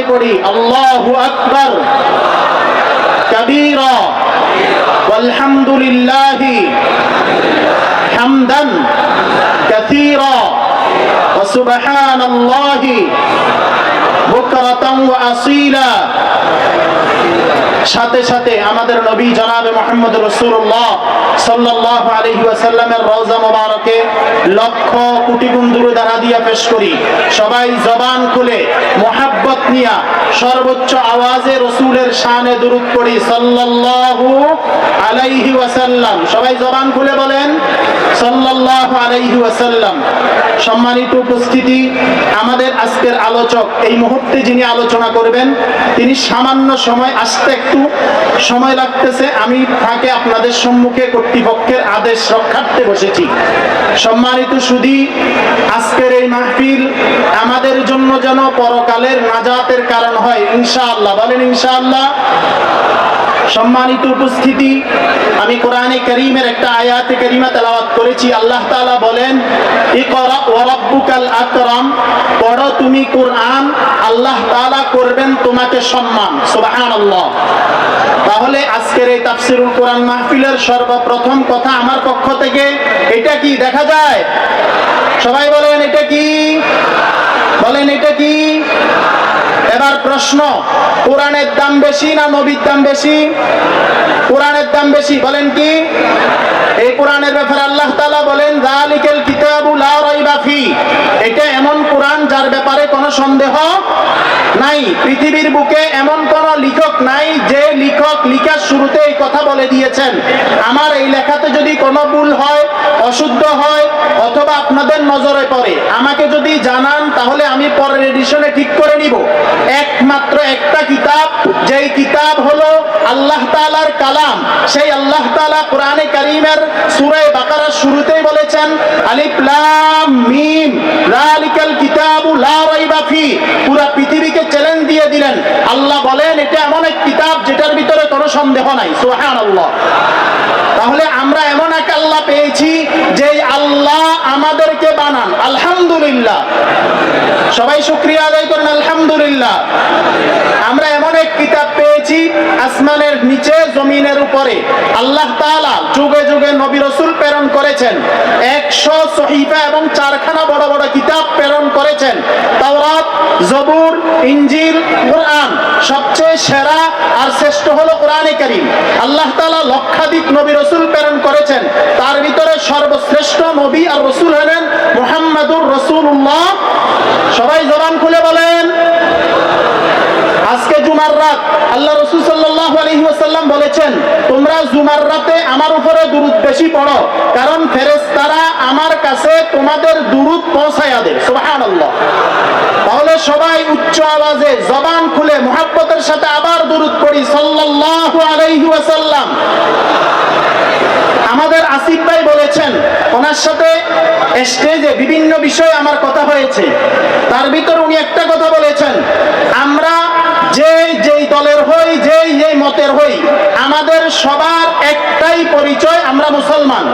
সবাই পড়ি আল্লাহু আকবার কবীরা والحمد لله حمدا كثيرا وسبحان الله بكرة وأصيلا সাথে সাথে আমাদের নবী জনাবে মোহাম্মদ রসুল্লাহ সাল্লাহ আলহি ওয়াসাল্লামের রওজা মোবারকে লক্ষ কোটি গুণ দূরে দাঁড়া দিয়া পেশ করি সবাই জবান খুলে মোহাব্বত নিয়া সর্বোচ্চ আওয়াজে রসুলের শানে দুরুদ করি সাল্লাল্লাহু আলাইহি ওয়াসাল্লাম। সবাই জবান খুলে বলেন, সাল্লাল্লাহু আলাইহি ওয়াসাল্লাম। সম্মানিত উপস্থিতি, আমাদের আজকের আলোচক, এই মুহূর্তে যিনি আলোচনা করবেন, তিনি সামান্য সময় আসতে একটু সময় লাগতেছে, আমি তাকে আপনাদের সম্মুখে কর্তৃপক্ষের আদেশ রক্ষার্থে বসেছি। সম্মানিত সুধী আজকের এই মাহফিল আমাদের জন্য যেন পরকালের নাজাতের কারণ হয়, ইনশাআল্লাহ। বলেন ইনশাআল্লাহ। সম্মানিত উপস্থিতি, আমি কোরআনে করিমের একটা আয়াতে করিমা তেলাওয়াত করেছি। আল্লাহ তাআলা বলেন, ইকরা ওয়া আকরাম পড়ো তুমি কোরআন, আল্লাহ তাআলা করবেন তোমাকে সম্মান। সুবহানাল্লাহ। তাহলে আজকের এই তাফসিরুল কোরআন মাহফিলের সর্বপ্রথম কথা আমার পক্ষ থেকে, এটা কি, দেখা যায়? সবাই বলেন, এটা কি? কি? এবার প্রশ্ন, কোরআনের দাম বেশি না নবীর দাম বেশি? কোরআনের দাম বেশি, বলেন কি? এই কোরআনের ব্যাপারে আল্লাহ তাআলা বলেন, যালিকাল কিতাবু লা রাইবা ফি। এটা এমন কোরআন যার ব্যাপারে কোনো সন্দেহ নাই। পৃথিবীর বুকে এমন কোন লেখক নাই যে লেখক লিখার শুরুতে এই কথা বলে দিয়েছেন। আমার এই লেখাতে যদি কোনো ভুল হয় অশুদ্ধ হয় অথবা আপনাদের নজরে পড়ে। আমাকে যদি জানান, তাহলে আমি পরের এডিশনে ঠিক করে নিব। একমাত্র একটা কিতাব, যেই কিতাব হলো আল্লাহ তাআলার কালাম। সেই আল্লাহ তাআলা কোরআনে কারীমের সুরে বাকারার শুরুতেই বলেছেন, আলিফ মিম, যালিকাল কিতাবু লা রাইবা ফি। পুরো পৃথিবীকে চ্যালেঞ্জ দিয়ে দিলেন। আল্লাহ বলেন, এটা এমন এক কিতাব যেটার ভিতরে কোনো সন্দেহ নাই। সুবহানাল্লাহ। তাহলে আমরা এমন এক আল্লাহ পেয়েছি যে আল্লাহ আমাদেরকে বানান। আলহামদুলিল্লাহ। সবাই শুক্রিয়া আদায় করেন, আলহামদুলিল্লাহ। আমরা এমন এক কিতাব পেয়েছি আসমানের নিচে, জমিনের উপরে। আল্লাহ তাআলা যুগে যুগে নবী রসুল প্রেরণ করেছেন। একশো সহিফা এবং চারখানা বড় বড় কিতাব প্রেরণ করেছেন। তাওরাত, জবুর ইঞ্জিল, কোরআন সবচেয়ে সেরা আর শ্রেষ্ঠ হলো কোরআনে কারীম। আল্লাহ তাআলা লক্ষাধিক নবী রসুল প্রেরণ করেছেন। তার ভিতরে সর্বশ্রেষ্ঠ নবী আর রসুল হলেন মুহাম্মাদুর রসুল্লাহ সবাই জবান খুলে বলেন। আজকে জুমার রাত, আল্লাহ রসুল সাল্লাহ আলহি ওয়াসাল্লাম বলেছেন, তোমরা জুমার রাতে আমার উপরে দুরুদ বেশি পড়ো, কারণ ফেরেশতারা আমার কাছে তোমাদের দুরুদ পৌঁছায়া দেয় সুবহানাল্লাহ। তাহলে সবাই উচ্চ আওয়াজে জবান খুলে মোহাব্বতের সাথে আবার দুরুদ পড়ি, সাল্লাল্লাহু আলাইহি ওয়াসাল্লাম। আমাদের আসিফ ভাই বলেছেন, ওনার সাথে স্টেজে বিভিন্ন বিষয়ে আমার কথা হয়েছে। তার ভিতর উনি একটা কথা বলেছেন, আমরা যে যেই দলের হই, যেই যেই মতের হই, আমাদের সবার একটাই পরিচয় আমরা মুসলমান।